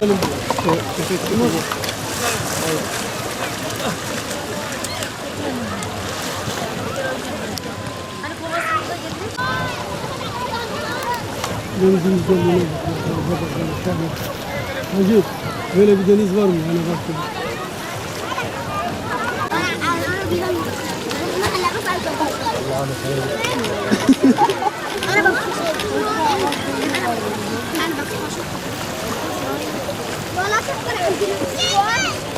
Hani böyle bir bakalım. Hacı böyle bir deniz var mı? Yani baktım. Ben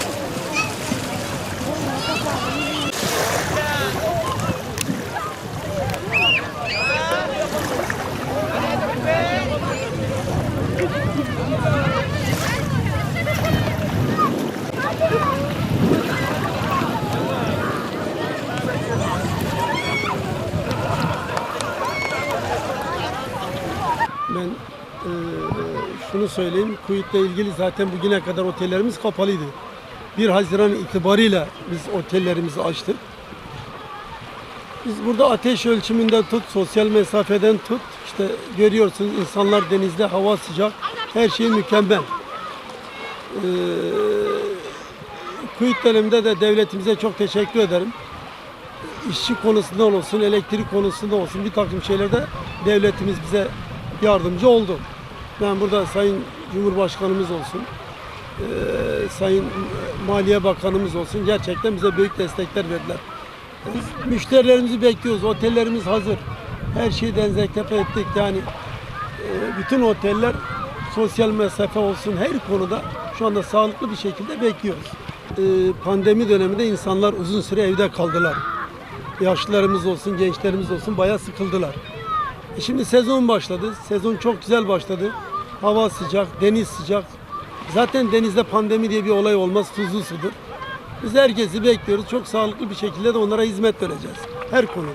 şunu söyleyeyim. Kuyut'la ilgili zaten bugüne kadar otellerimiz kapalıydı. 1 Haziran itibarıyla biz otellerimizi açtık. Biz burada ateş ölçümünden tut, sosyal mesafeden tut. İşte görüyorsunuz insanlar denizde, hava sıcak, her şey mükemmel. Eee Kuyut döneminde de devletimize çok teşekkür ederim. İşçi konusunda olsun, elektrik konusunda olsun bir takım şeylerde devletimiz bize yardımcı oldu. Ben burada Sayın Cumhurbaşkanımız olsun, eee, Sayın Maliye Bakanımız olsun gerçekten bize büyük destekler verdiler. Biz müşterilerimizi bekliyoruz. Otellerimiz hazır. Her şeyi denzekepe ettik. Yani eee, bütün oteller sosyal mesafe olsun her konuda şu anda sağlıklı bir şekilde bekliyoruz. Eee, pandemi döneminde insanlar uzun süre evde kaldılar. Yaşlılarımız olsun, gençlerimiz olsun bayağı sıkıldılar. E şimdi sezon başladı. Sezon çok güzel başladı. Hava sıcak, deniz sıcak. Zaten denizde pandemi diye bir olay olmaz. Tuzlu sudur. Biz herkesi bekliyoruz. Çok sağlıklı bir şekilde de onlara hizmet vereceğiz. Her konuda.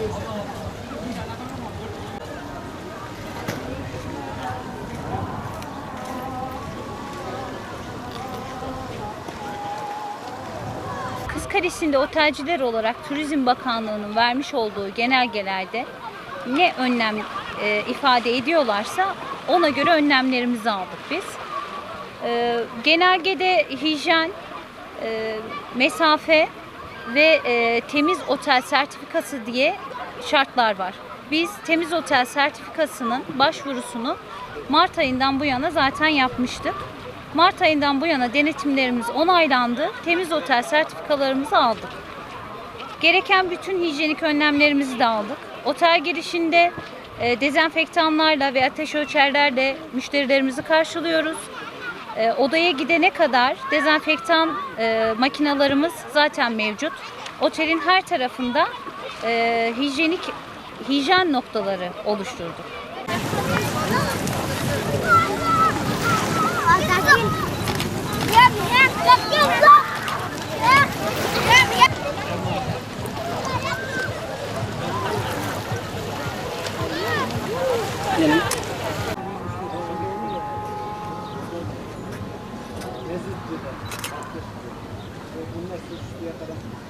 Kız Kalesi'nde otelciler olarak Turizm Bakanlığı'nın vermiş olduğu genelgelerde ne önlem e, ifade ediyorlarsa ona göre önlemlerimizi aldık biz. E, genelgede hijyen, e, mesafe ve e, temiz otel sertifikası diye şartlar var. Biz temiz otel sertifikasının başvurusunu Mart ayından bu yana zaten yapmıştık. Mart ayından bu yana denetimlerimiz onaylandı. Temiz otel sertifikalarımızı aldık. Gereken bütün hijyenik önlemlerimizi de aldık. Otel girişinde e, dezenfektanlarla ve ateş ölçerlerle müşterilerimizi karşılıyoruz. E, odaya gidene kadar dezenfektan e, makinalarımız zaten mevcut. Otelin her tarafında e, hijyenik hijyen noktaları oluşturduk. Yap, yap, yap, yap. Mezitli'de. Ve bunlar Sürçlü'ye kadar oldu.